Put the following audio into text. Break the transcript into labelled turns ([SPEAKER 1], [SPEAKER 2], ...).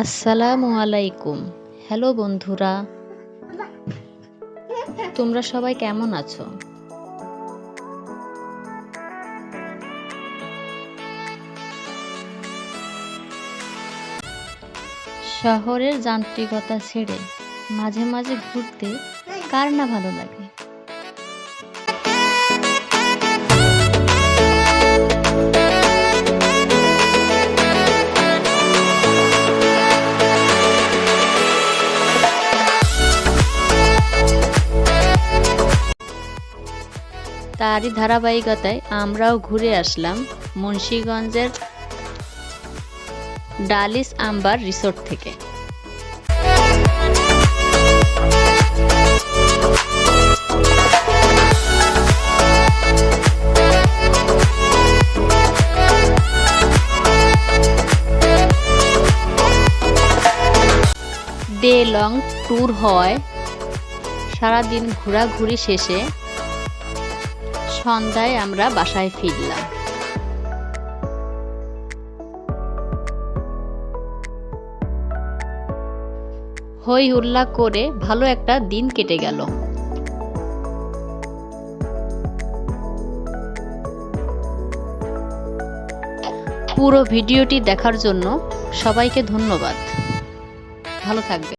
[SPEAKER 1] আসসালামু আলাইকুম। হ্যালো বন্ধুরা, তোমরা সবাই কেমন আছো? শহরের যান্ত্রিকতা ছেড়ে মাঝে মাঝে ঘুরতে কার না ভালো লাগে? তারই ধারাবাহিকতায় আমরাও ঘুরে আসলাম মুন্সীগঞ্জের ডালিস আম্বার রিসোর্ট থেকে। ডে লং ট্যুর হয়। সারাদিন ঘোরাঘুরি শেষে সন্ধ্যায় আমরা বাসায় ফিরলাম। হই হুল্লা করে ভালো একটা দিন কেটে গেল। পুরো ভিডিওটি দেখার জন্য সবাইকে ধন্যবাদ। ভালো থাকবে